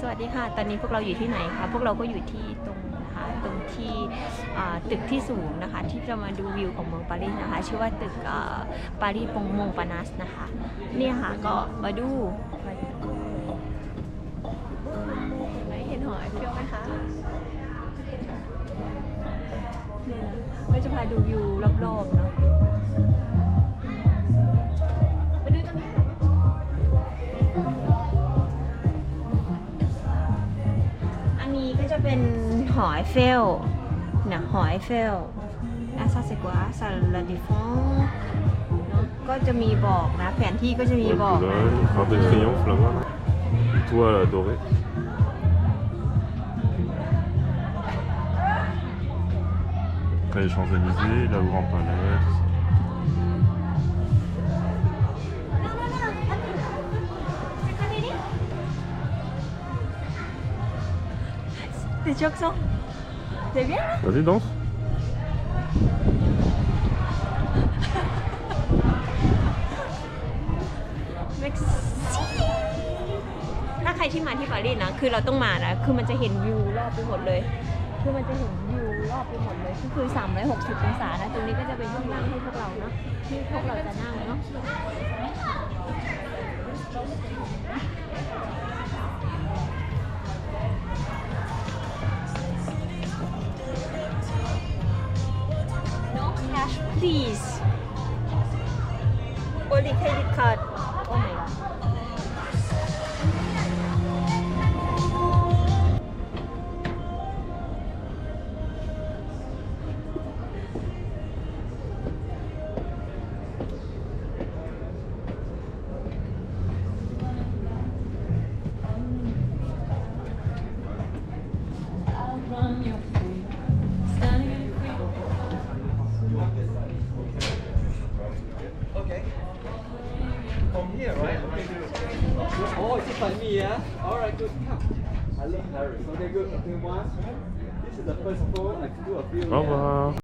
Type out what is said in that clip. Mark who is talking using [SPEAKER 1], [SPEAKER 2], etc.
[SPEAKER 1] สวัสดีค่ะ ตอนนี้พวกเราอยู่ที่ไหนคะ พวกเราก็อยู่ที่ตรงนะคะ ตรงที่ตึกที่สูงนะคะ ที่จะมาดูวิวของเมืองปารีสนะคะ ชื่อว่าตึกปารีสปงมงปานัสนะคะ เนี่ยค่ะ ก็มาดูเห็นไหมเห็นหอไอเฟลไหมคะเนี่ยนะก็จะพาดูวิวรอบๆเนาะ นนี้ก็จะเป็นหอไอเฟลนะหอไอเฟลอาซาเซกัวซาลาดิฟองเนาะก็จะมีบอกนะ แผนที่ก็จะมีบอกนะ
[SPEAKER 2] Arc de Triomphe là-bas. L'étoile dorée. Après les Champs-Élysées, la Grand Palais.
[SPEAKER 1] T'es sûr que ça C'est bien
[SPEAKER 2] Vas-y, danse.
[SPEAKER 1] เม็กซี่ถ้าใครที่มาที่ปารีสนะ คือเราต้องมานะ คือมันจะเห็นวิวรอบไปหมดเลย คือมันจะเห็นวิวรอบไปหมดเลย ก็คือ 360 องศานะ ตรงนี้ก็จะเป็นที่นั่งให้พวกเราเนาะ ที่พวกเราจะนั่งเนาะ please only credit card oh my god
[SPEAKER 3] Okay. Here, right? Okay, good. Oh, it's just like me, yeah? Alright, good. Come. I love Paris. Okay, good. Okay, one. This is the first phone. I do a few.
[SPEAKER 2] Revoir.